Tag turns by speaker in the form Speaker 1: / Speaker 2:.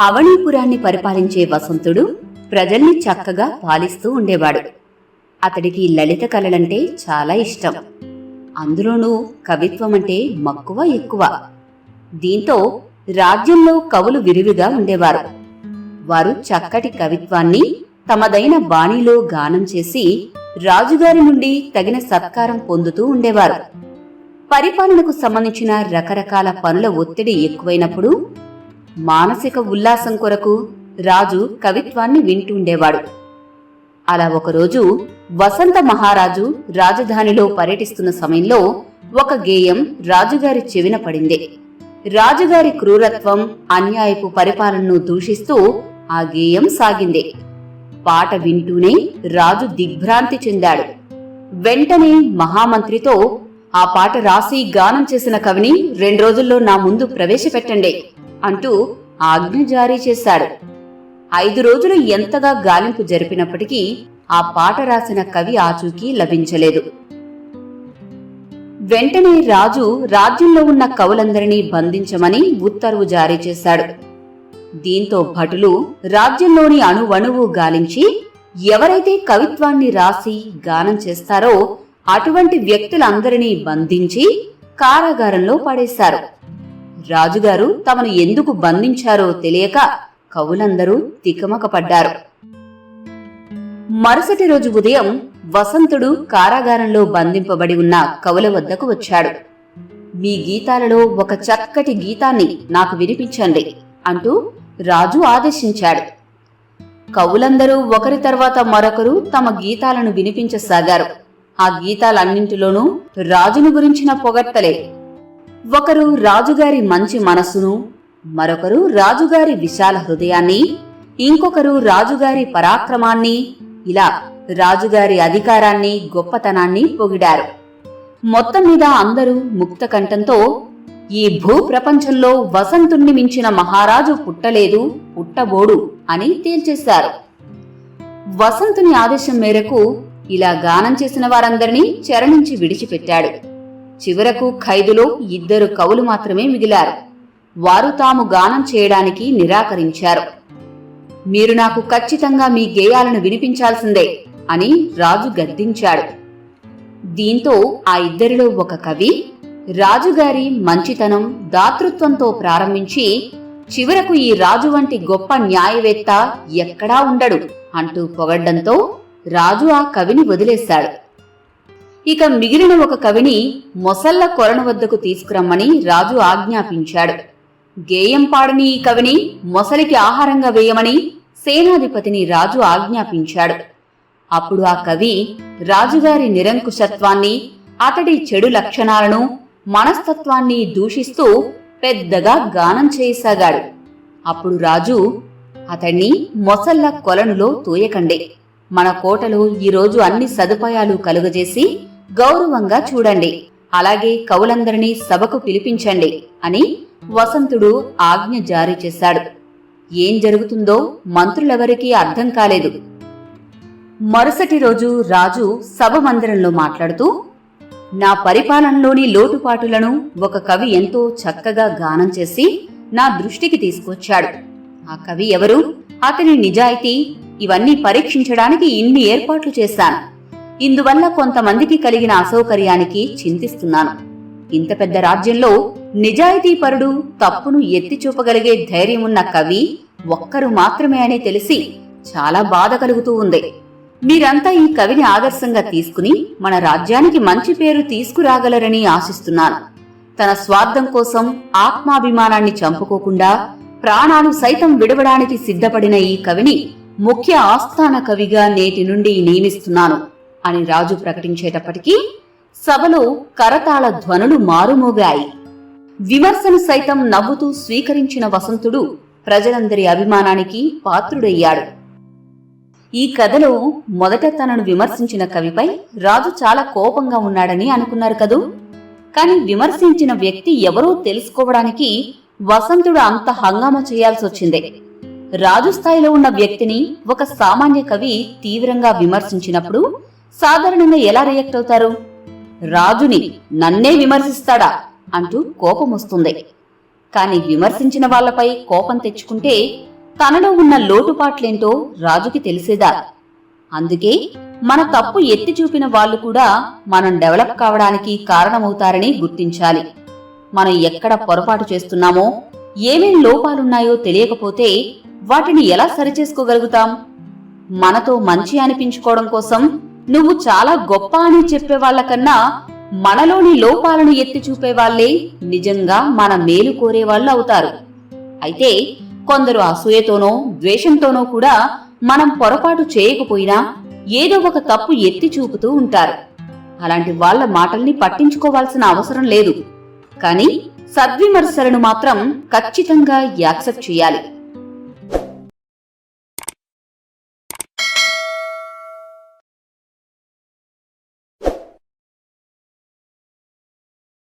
Speaker 1: అవనీపురాన్ని పరిపాలించే వసంతుడు ప్రజల్ని చక్కగా పాలిస్తూ ఉండేవాడు. అతడికి లలిత కళలంటే చాలా ఇష్టం. అందులోనూ కవిత్వం అంటే మక్కువ ఎక్కువ. దీంతో రాజ్యంలో కవులు విరివిగా ఉండేవారు. వారు చక్కటి కవిత్వాన్ని తమదైన బాణీలో గానం చేసి రాజుగారి నుండి తగిన సత్కారం పొందుతూ ఉండేవారు. పరిపాలనకు సంబంధించిన రకరకాల పనుల ఒత్తిడి ఎక్కువైనప్పుడు మానసిక ఉల్లాసం కొరకు రాజు కవిత్వాన్ని వింటుండేవాడు. అలా ఒకరోజు వసంత మహారాజు రాజధానిలో పర్యటిస్తున్న సమయంలో ఒక గేయం రాజుగారి చెవిన పడింది. రాజుగారి క్రూరత్వం అన్యాయపు పరిపాలనను దూషిస్తూ ఆ గేయం సాగింది. పాట వింటూనే రాజు దిగ్భ్రాంతి చెందాడు. వెంటనే మహామంత్రితో ఆ పాట రాసి గానం చేసిన కవిని రెండు రోజుల్లో నా ముందు ప్రవేశపెట్టండి. అంటూ ఆజ్ఞ జారీ చేశాడు. ఐదు రోజులు ఎంతగా గాలింపు జరిపినప్పటికీ ఆ పాట రాసిన కవి ఆచూకీ లభించలేదు. వెంటనే రాజు రాజ్యంలో ఉన్న కవులందరినీ బంధించమని ఉత్తర్వు జారీ చేశాడు. దీంతో భటులు రాజ్యంలోని అణువణువు గాలించి ఎవరైతే కవిత్వాన్ని రాసి గానం చేస్తారో అటువంటి వ్యక్తులందరినీ బంధించి కారాగారంలో పడేశారు. రాజుగారు తమను ఎందుకు బంధించారో తెలియక కవులందరూ తికమకపడ్డారు. మరుసటి రోజు ఉదయం వసంతుడు కారాగారంలో బంధింపబడి ఉన్న కవుల వద్దకు వచ్చాడు. మీ గీతాలలో ఒక చక్కటి గీతాన్ని నాకు వినిపించండి అంటూ రాజు ఆదేశించాడు. కవులందరూ ఒకరి తర్వాత మరొకరు తమ గీతాలను వినిపించసాగారు. ఆ గీతాలన్నింటిలోనూ రాజును గురించిన పొగడ్తలే ఒకరు రాజుగారి మంచి మనస్సును మరొకరు రాజుగారి విశాల హృదయాన్ని ఇంకొకరు రాజుగారి పరాక్రమాన్ని ఇలా రాజుగారి అధికారాన్ని గొప్పతనాన్ని పొగిడారు. మొత్తం మీద అందరూ ముక్త కంఠంతో ఈ భూ ప్రపంచంలో వసంతుణ్ణి మించిన మహారాజు పుట్టలేదు పుట్టబోడు అని తేల్చేశారు. వసంతుని ఆదేశం మేరకు ఇలా గానం చేసిన వారందరినీ చెర నుంచి విడిచిపెట్టాడు. చివరకు ఖైదులో ఇద్దరు కవులు మాత్రమే మిగిలారు. వారు తాము గానం చేయడానికి నిరాకరించారు. మీరు నాకు ఖచ్చితంగా మీ గేయాలను వినిపించాల్సిందే అని రాజు గద్దించాడు. దీంతో ఆ ఇద్దరిలో ఒక కవి రాజుగారి మంచితనం దాతృత్వంతో ప్రారంభించి చివరకు ఈ రాజు వంటి గొప్ప న్యాయవేత్త ఎక్కడా ఉండడు అంటూ పొగడ్డంతో రాజు ఆ కవిని వదిలేశాడు. ఇక మిగిలిన ఒక కవిని మొసళ్ళ కొలను వద్దకు తీసుకురమ్మని రాజు ఆజ్ఞాపించాడు. గేయం పాడని ఈ కవిని మొసలికి ఆహారంగా వేయమని సేనాధిపతిని రాజు ఆజ్ఞాపించాడు. అప్పుడు ఆ కవి రాజుగారి నిరంకుశత్వాన్ని అతడి చెడు లక్షణాలను మనస్తత్వాన్ని దూషిస్తూ పెద్దగా గానం చేయసాగాడు. అప్పుడు రాజు అతణ్ణి మొసళ్ళ కొలనులో తోయకండి. మన కోటలో ఈరోజు అన్ని సదుపాయాలు కలుగజేసి గౌరవంగా చూడండి. అలాగే కవులందరినీ సభకు పిలిపించండి అని వసంతుడు ఆజ్ఞ జారీ చేశాడు. ఏం జరుగుతుందో మంత్రులెవరికీ అర్థం కాలేదు. మరుసటి రోజు రాజు సభ మందిరంలో మాట్లాడుతూ నా పరిపాలనలోని లోటుపాటులను ఒక కవి ఎంతో చక్కగా గానం చేసి నా దృష్టికి తీసుకొచ్చాడు. ఆ కవి ఎవరు? అతని నిజాయితీ ఇవన్నీ పరీక్షించడానికి ఇన్ని ఏర్పాట్లు చేశాను. ఇందువల్ల కొంతమందికి కలిగిన అసౌకర్యానికి చింతిస్తున్నాను. ఇంత పెద్ద రాజ్యంలో నిజాయితీపరుడు తప్పును ఎత్తి చూపగలిగే ధైర్యం ఉన్న కవి ఒక్కరు మాత్రమే అని తెలిసి చాలా బాధ కలుగుతూ ఉంది. మీరంతా ఈ కవిని ఆదర్శంగా తీసుకుని మన రాజ్యానికి మంచి పేరు తీసుకురాగలరని ఆశిస్తున్నాను. తన స్వార్థం కోసం ఆత్మాభిమానాన్ని చంపుకోకుండా ప్రాణాలు సైతం విడవడానికి సిద్ధపడిన ఈ కవిని ముఖ్య ఆస్థాన కవిగా నేటి నుండి నియమిస్తున్నాను. అని రాజు ప్రకటించేటప్పటికీ సభలో కరతాళ ధ్వనులు మారుమోగాయి. విమర్శను సైతం నవ్వుతూ స్వీకరించిన వసంతుడు ప్రజలందరి అభిమానానికి పాత్రుడయ్యాడు. ఈ కథలో మొదట తనను విమర్శించిన కవిపై రాజు చాలా కోపంగా ఉన్నాడని అనుకున్నారు కదూ? కాని విమర్శించిన వ్యక్తి ఎవరో తెలుసుకోవడానికి వసంతుడు అంత హంగామా చేయాల్సి వచ్చిందే. రాజు స్థాయిలో ఉన్న వ్యక్తిని ఒక సామాన్య కవి తీవ్రంగా విమర్శించినప్పుడు సాధారణంగా ఎలా రియాక్ట్ అవుతారు? రాజుని నన్నే విమర్శిస్తాడా? అంటూ కోపం వస్తుంది. కాని విమర్శించిన వాళ్ళపై కోపం తెచ్చుకుంటే తనలో ఉన్న లోటుపాట్లేంటో రాజుకి తెలిసేదా? అందుకే మన తప్పు ఎత్తి చూపిన వాళ్ళు కూడా మనం డెవలప్ కావడానికి కారణమవుతారని గుర్తించాలి. మనం ఎక్కడ పొరపాటు చేస్తున్నామో ఏమేం లోపాలున్నాయో తెలియకపోతే వాటిని ఎలా సరిచేసుకోగలుగుతాం? మనతో మంచి అనిపించుకోవడం కోసం నువ్వు చాలా గొప్ప అని చెప్పే వాళ్ళకన్నా మనలోని లోపాలను ఎత్తి చూపే వాళ్ళే నిజంగా మన మేలు కోరే వాళ్ళు అవుతారు. అయితే కొందరు అసూయతోనో ద్వేషంతోనో కూడా మనం పొరపాటు చేయకపోయినా ఏదో ఒక తప్పు ఎత్తి చూపుతూ ఉంటారు. అలాంటి వాళ్ళ మాటల్ని పట్టించుకోవాల్సిన అవసరం లేదు. కానీ సద్విమర్శలను మాత్రం ఖచ్చితంగా యాక్సెప్ట్ చేయాలి.